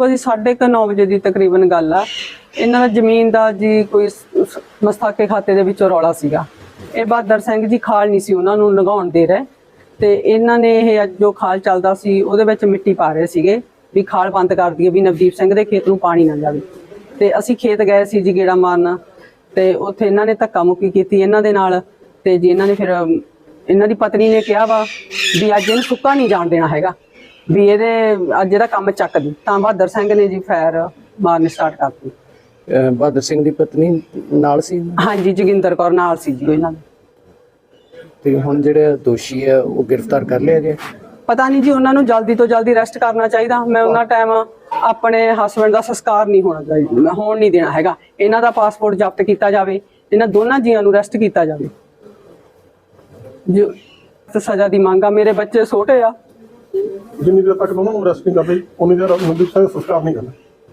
ਕੋਈ 9:30 ਵਜੇ ਦੀ ਤਕਰੀਬਨ ਗੱਲ ਆ। ਇਹਨਾਂ ਦਾ ਜ਼ਮੀਨ ਦਾ ਜੀ ਕੋਈ ਸ- ਮਸਤਾਕੇ ਖਾਤੇ ਦੇ ਵਿੱਚੋਂ ਰੌਲਾ ਸੀਗਾ। ਇਹ ਬਹਾਦਰ ਸਿੰਘ ਜੀ ਖਾਲ ਨਹੀਂ ਸੀ, ਉਹਨਾਂ ਨੂੰ ਲਗਾਉਣ ਦੇ ਰਹੇ। ਤੇ ਇਹਨਾਂ ਨੇ ਇਹ ਜੋ ਖਾਲ ਚੱਲਦਾ ਸੀ, ਉਹਦੇ ਵਿੱਚ ਮਿੱਟੀ ਪਾ ਰਹੇ ਸੀਗੇ ਵੀ ਖਾਲ ਬੰਦ ਕਰ ਦਈਏ, ਵੀ ਨਵਦੀਪ ਸਿੰਘ ਦੇ ਖੇਤ ਨੂੰ ਪਾਣੀ ਨਾ ਜਾਵੇ। ਤੇ ਅਸੀਂ ਖੇਤ ਗਏ ਸੀ ਜੀ ਗੇੜਾ ਮਾਰਨ। ਤੇ ਉੱਥੇ ਇਹਨਾਂ ਨੇ ਧੱਕਾ ਮੁੱਕੀ ਕੀਤੀ ਇਹਨਾਂ ਦੇ ਨਾਲ। ਤੇ ਜੀ ਇਹਨਾਂ ਨੇ ਫਿਰ, ਇਹਨਾਂ ਦੀ ਪਤਨੀ ਨੇ ਕਿਹਾ ਵਾ ਵੀ ਅੱਜ ਇਹਨੂੰ ਸੁੱਕਾ ਨਹੀਂ ਜਾਣ ਦੇਣਾ ਹੈਗਾ। ਵੀ ਇਹਦੇ ਅੱਜ ਇਹਦਾ ਕੰਮ ਚੱਕ ਦੀ ਤਾਂ ਬਹਾਦਰ ਸਿੰਘ ਨੇ ਜੀ ਫਾਇਰ ਮਾਰਨੀ ਸਟਾਰਟ ਕਰਤੀ। ਅਹ ਬਹਾਦਰ ਸਿੰਘ ਦੀ ਪਤਨੀ ਨਾਲ ਸੀ ਹਾਂਜੀ ਜੋਗਿੰਦਰ ਕੌਰ ਨਾਲ ਸੀ ਜੀ ਇਹਨਾਂ ਦੇ। ਤੇ ਹੁਣ ਜਿਹੜਾ ਦੋਸ਼ੀ ਹੈ ਉਹ ਗ੍ਰਿਫਤਾਰ ਕਰ ਲਿਆ ਗਿਆ? ਪਤਾ ਨਹੀਂ ਜੀ ਉਹਨਾਂ ਨੂੰ ਜਲਦੀ ਤੋਂ ਜਲਦੀ ਅਰੈਸਟ ਕਰਨਾ ਚਾਹੀਦਾ। ਮੈਂ ਉਹਨਾਂ ਟਾਈਮ ਆਪਣੇ ਹਸਬੰਡ ਦਾ ਸੰਸਕਾਰ ਨਹੀਂ ਹੋਣਾ ਚਾਹੀਦਾ ਮੈਂ ਹੋਣ ਨਹੀਂ ਦੇਣਾ ਹੈਗਾ। ਇਹਨਾਂ ਦਾ ਪਾਸਪੋਰਟ ਜ਼ਬਤ ਕੀਤਾ ਜਾਵੇ ਇਹਨਾਂ ਦੋਨਾਂ ਜੀਆਂ ਨੂੰ ਅਰੈਸਟ ਕੀਤਾ ਜਾਵੇ। ਜੋ ਸਜ਼ਾ ਦੀ ਮੰਗ ਆ ਮੇਰੇ ਬੱਚੇ ਛੋਟੇ ਆ। ਜਿੰਨੀ ਦੇਰ ਤੱਕ ਉਹਨਾਂ ਨੂੰ ਅਰੈਸਟ ਨਹੀਂ ਕਰਦੇ ਉਨੀ ਦੇਰ ਮਨਦੀਪ ਸਿੰਘ ਸੰਸਕਾਰ ਨਹੀਂ ਕਰਨਾ।